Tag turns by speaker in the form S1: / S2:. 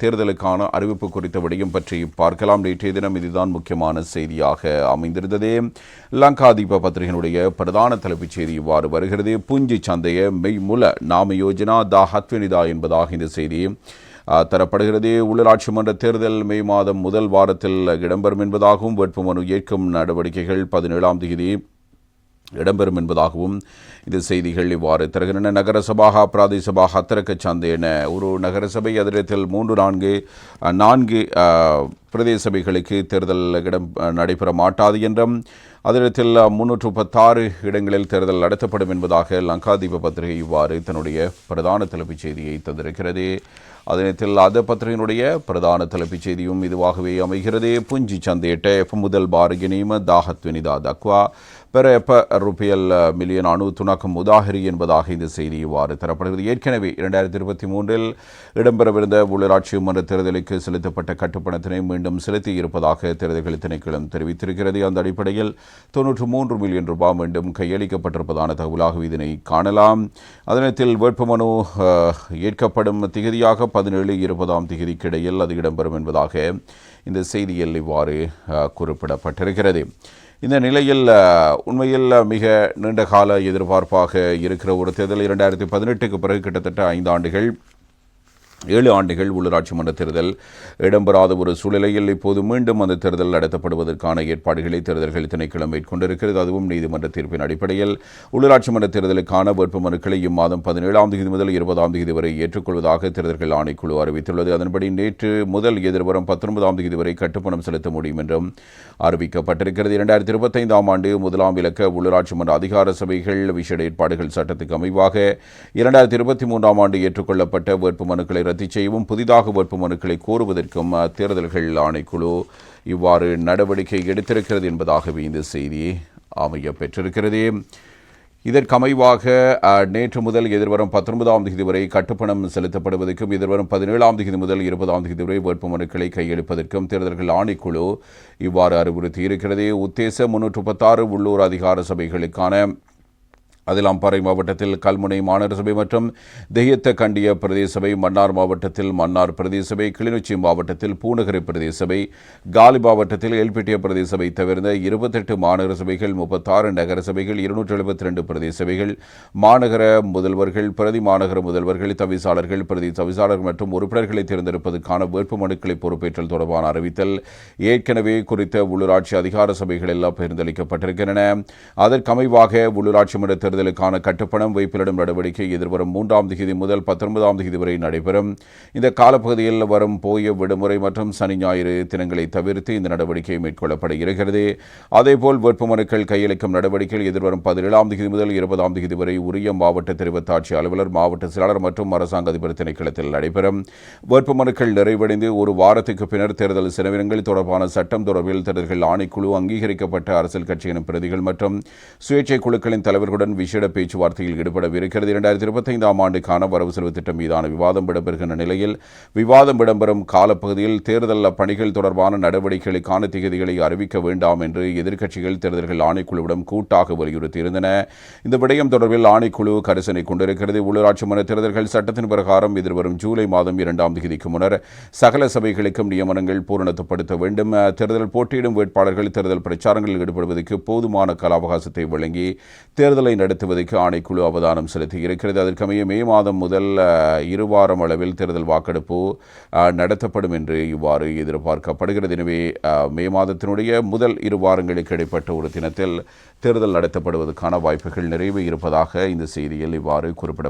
S1: தேர்தலுக்கான அறிவிப்பு குறித்த விடயம் பற்றி பார்க்கலாம். நேற்றைய தினம் இதுதான் முக்கியமான செய்தியாக அமைந்திருந்தது. லங்காதீப பத்திரிகையினுடைய பிரதான தலைப்புச் செய்தி இவ்வாறு வருகிறது. புஞ்சி சந்தைய மெய்முல நாம யோஜனா தா ஹத்வினிதா என்பதாக இந்த செய்தி தரப்படுகிறது. உள்ளாட்சி மன்ற தேர்தல் மே மாதம் முதல் வாரத்தில் இடம்பெறும் என்பதாகவும் வேட்புமனு ஏற்கும் நடவடிக்கைகள் பதினேழாம் தேதி இடம்பெறும் என்பதாகவும் இந்த செய்திகள் இவ்வாறு தருகின்றன நகரசபாக பிராதேசபாக சந்தை சந்தேன ஒரு நகரசபை அதிரத்தில் மூன்று நான்கு நான்கு பிரதேச சபைகளுக்கு தேர்தல் இடம் நடைபெற மாட்டாது என்றும் அதனிடத்தில் முன்னூற்று முப்பத்தாறு இடங்களில் தேர்தல் நடத்தப்படும் என்பதாக லங்காதீப பத்திரிகை இவ்வாறு தன்னுடைய பிரதான தலைப்புச் செய்தியை தந்திருக்கிறது. அதனத்தில் அத பத்திரிகையினுடைய பிரதான தலைப்புச் செய்தியும் இதுவாகவே அமைகிறது. புஞ்சி சந்தேட்ட எஃப் முதல் பாரகினீம தாகத்வினிதா தக்வா. பெற எப்ப ருபியல் மில்லியன் அணு துணக்கம் உதாகரி என்பதாக இந்த செய்தி இவ்வாறு தரப்படுகிறது. ஏற்கனவே இரண்டாயிரத்தி இருபத்தி மூன்றில் இடம்பெறவிருந்த உள்ளூராட்சி மன்ற தேர்தலுக்கு செலுத்தப்பட்ட கட்டுப்பணத்தினை மீண்டும் செலுத்தி இருப்பதாக தேர்தல்கள் திணைக்களம் தெரிவித்திருக்கிறது. அந்த அடிப்படையில் தொன்னூற்று மூன்று மில்லியன் ரூபாய் மீண்டும் கையளிக்கப்பட்டிருப்பதான தகவலாக இதனை காணலாம். அதனத்தில் வேட்புமனு ஏற்கப்படும் திகதியாக பதினேழு இருபதாம் திகதிக்கு இடையில் அது இடம்பெறும் என்பதாக இந்த செய்தியில் இவ்வாறு குறிப்பிடப்பட்டிருக்கிறது. இந்த நிலையில் உண்மையில் மிக நீண்ட கால எதிர்பார்ப்பாக இருக்கிற ஒரு தேர்தல் இரண்டாயிரத்தி பதினெட்டுக்கு பிறகு கிட்டத்தட்ட ஐந்து ஆண்டுகள் ஏழு ஆண்டுகள் உள்ளூராட்சி மன்ற தேர்தல் இடம்பெறாத ஒரு சூழ்நிலையில் இப்போது மீண்டும் அந்த தேர்தல் நடத்தப்படுவதற்கான ஏற்பாடுகளை தேர்தல்கள் திணைக்களம் மேற்கொண்டிருக்கிறது. அதுவும் நீதிமன்ற தீர்ப்பின் அடிப்படையில் உள்ளூராட்சி மன்ற தேர்தலுக்கான வேட்புமனுக்களை இம்மாதம் பதினேழாம் தேதி முதல் இருபதாம் தேதி வரை ஏற்றுக்கொள்வதாக தேர்தல்கள் ஆணைக்குழு அறிவித்துள்ளது. அதன்படி நேற்று முதல் எதிர்வரும் பத்தொன்பதாம் தேதி வரை கட்டுப்பணம் செலுத்த முடியும் என்றும் அறிவிக்கப்பட்டிருக்கிறது. இரண்டாயிரத்தி இருபத்தைந்தாம் ஆண்டு முதலாம் இலக்க உள்ளூராட்சி மன்ற அதிகார சபைகள் விசேட ஏற்பாடுகள் சட்டத்துக்கு அமைவாக இரண்டாயிரத்தி இருபத்தி மூன்றாம் ஆண்டு ஏற்றுக்கொள்ளப்பட்ட வேட்புமனுக்களை ரத்து செய்யவும் புதிதாக வேட்புமனுக்களை கோருவதற்கும் தேர்தல்கள் ஆணைக்குழு இவ்வாறு நடவடிக்கை எடுத்திருக்கிறது என்பதாகவே இந்த செய்தி அமைய பெற்றிருக்கிறது. இதற்கமைவாக நேற்று முதல் எதிர்வரும் பத்தொன்பதாம் தேதி வரை கட்டுப்பணம் செலுத்தப்படுவதற்கும் எதிர்வரும் பதினேழாம் தேதி முதல் இருபதாம் தேதி வரை வேட்புமனுக்களை கையெழுப்பதற்கும் தேர்தல்கள் ஆணைக்குழு இவ்வாறு அறிவுறுத்தியிருக்கிறது. உத்தேச முன்னூற்று பத்தாறு உள்ளூர் அதிகார சபைகளுக்கான அதில் அம்பாறை மாவட்டத்தில் கல்முனை மாநகர சபை மற்றும் தெய்யத்த கண்டிய பிரதேச சபை மன்னார் மாவட்டத்தில் மன்னார் பிரதேச சபை கிளிநொச்சி மாவட்டத்தில் பூநகரி பிரதேச சபை காலி மாவட்டத்தில் எல்பிட்டிய பிரதேச சபை தவிர்ந்த இருபத்தெட்டு மாநகர சபைகள் முப்பத்தாறு நகர சபைகள் இருநூற்றி எழுபத்தி ரெண்டு பிரதேச சபைகள் மாநகர முதல்வர்கள் பிரதி மாநகர முதல்வர்கள் தவிசாளர்கள் பிரதி தவிசாளர்கள் மற்றும் உறுப்பினர்களை தேர்ந்தெடுப்பதற்கான வேட்புமனுக்களை பொறுப்பேற்றல் தொடர்பான அறிவித்தல் ஏற்கனவே குறித்த உள்ளூராட்சி அதிகார சபைகள் எல்லாம் பகிர்ந்தளிக்கப்பட்டிருக்கின்றன. அதற்கமைவாக உள்ளூராட்சி மன்ற தேர்தலுக்கான கட்டுப்பணம் வைப்பிலிடும் நடவடிக்கை எதிர்வரும் மூன்றாம் தேதி முதல் பத்தொன்பதாம் தேதி வரை நடைபெறும். இந்த காலப்பகுதியில் வரும் போய விடுமுறை மற்றும் சனி ஞாயிறு தினங்களை தவிர்த்து இந்த நடவடிக்கை மேற்கொள்ளப்பட இருக்கிறது அதேபோல் வேட்புமனுக்கள் கையளிக்கும் நடவடிக்கைகள் எதிர்வரும் பதினேழாம் தேதி முதல் இருபதாம் தேதி வரை உரிய மாவட்ட தெரிவத்தாட்சி அலுவலர் மாவட்ட செயலாளர் மற்றும் அரசாங்க அதிபர் திணைக்களத்தில் நடைபெறும். வேட்புமனுக்கள் நிறைவடைந்து ஒரு வாரத்துக்கு பின்னர் தேர்தல் செலவினங்கள் தொடர்பான சட்டம் தொடர்பில் தேர்தல்கள் ஆணைக்குழு அங்கீகரிக்கப்பட்ட அரசியல் கட்சியின் பிரதிகள் மற்றும் சுயேட்சை குழுக்களின் தலைவர்களுடன் விசேட பேச்சுவார்த்தையில் ஈடுபடவிருக்கிறது. இரண்டாயிரத்தி இருபத்தைந்தாம் ஆண்டுக்கான வரவு செலவு திட்டம் மீதான விவாதம் இடம்பெறுகின்ற நிலையில் விவாதம் இடம்பெறும் காலப்பகுதியில் தேர்தல் பணிகள் தொடர்பான நடவடிக்கைகளுக்கான திகதிகளை அறிவிக்க வேண்டாம் என்று எதிர்க்கட்சிகள் தேர்தல்கள் ஆணைக்குழுவிடம் கூட்டாக வலியுறுத்தியிருந்தன. இந்த விடயம் தொடர்பில் ஆணைக்குழு கரிசனை கொண்டிருக்கிறது. உள்ளூராட்சி மன்ற தேர்தல்கள் சட்டத்தின் பிரகாரம் எதிர்வரும் ஜூலை மாதம் இரண்டாம் தேதிக்கு முன்னர் சகல சபைகளுக்கும் நியமனங்கள் பூரணப்படுத்த வேண்டும். தேர்தல் போட்டியிடும் வேட்பாளர்கள் தேர்தல் பிரச்சாரங்களில் ஈடுபடுவதற்கு போதுமான கால அவகாசத்தை வழங்கி தேர்தலை நடத்த நடத்துவதற்கு ஆணைக்குழு அவதானம் செலுத்தி இருக்கிறது அதற்கமைய மே மாதம் முதல் இரு இருவாரம் அளவில் தேர்தல் வாக்கெடுப்பு நடத்தப்படும் என்று இவ்வாறு எதிர்பார்க்கப்படுகிறது. எனவே மே மாதத்தினுடைய முதல் இரு வாரங்களுக்கு இடைப்பட்ட ஒரு தினத்தில் தேர்தல் நடத்தப்படுவதற்கான வாய்ப்புகள் நிறைவு இருப்பதாக இந்த செய்தியில் இவ்வாறு குறிப்பிட